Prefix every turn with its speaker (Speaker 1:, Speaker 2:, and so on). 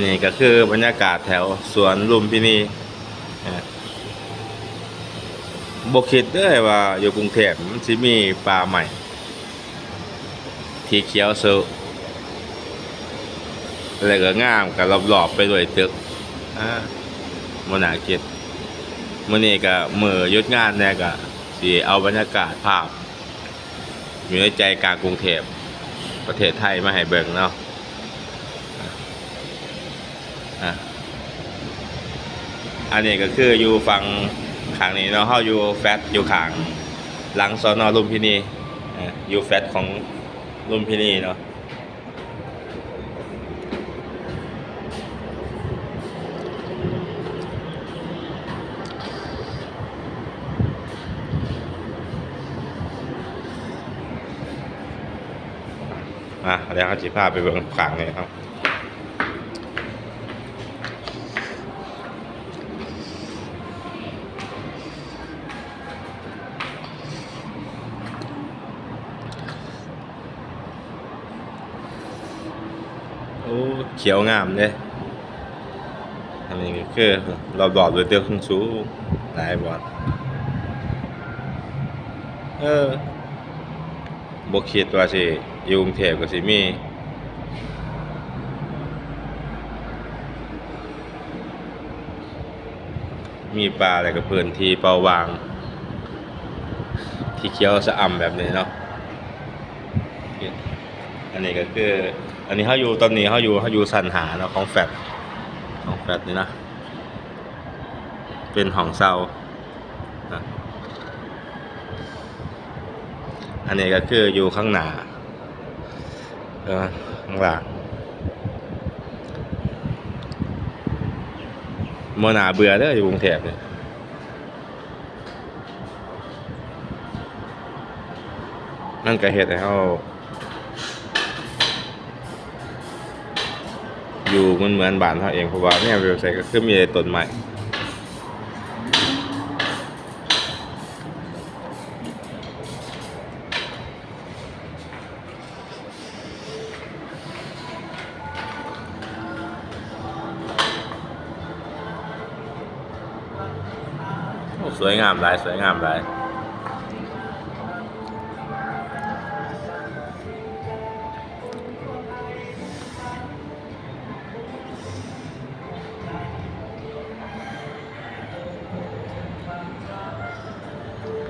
Speaker 1: นี่ก็คือบรรยากาศแถวสวนลุมพินีอะบคิดด้อว่าอยู่กรุงเทพมันสิมีป่าใหม่ ที่เขียวสุแล้วก็งามกับรอบๆไปด้วยตึกอ่ามนน่าคิดมื้อนี้ก็มือยุดงานแน่ก็สิเอาบรรยากาศภาพ อยู่ในใจกลางกรุงเทพประเทศไทยมาให้เบิ่งเนาะ อะอันนี้ก็คืออยู่ฝั่งขางนี้เนาะเฮาอยู่แฟตอยู่ขาง หลังสอนอลุมพินีอะอยู่แฟตของลุมพินีเนาะอะเดี๋ยวเขาจิพาไปเบิ่งขางนี้ครับ อ้เขียวงามเลยอันนี้ก็คือเราบอดด้วยเตียวขึ้นสูงหลายบอดเออบกคิดว่าสิอยู่กรุงเทพก็สิมีมีปลาอะไรกับพื้นที่เปล่าวาง ที่เขียวสะอ่ำแบบนี้เนาะอันนี้ก็คืออันนี้เขาอยู่ตอนนี้เขาอยู่เขาอยู่สันหาเนาะของแฟดของแฟดนี่นะ เป็นห้องเซานะอันนี้ก็คืออยู่ข้างหน้าข้างหลังโมนาเบื่อเด้ออยู่กรุงเทพเนี่ยนั่นก็เหตุให้เขา อยู่เหมือนเหมือนบ้านเขาเองเพราะว่าเนี่ยเว็บไซต์ก็คือมีต่ต้นไม้โอ้สวยงามหลายสวยงามหลาย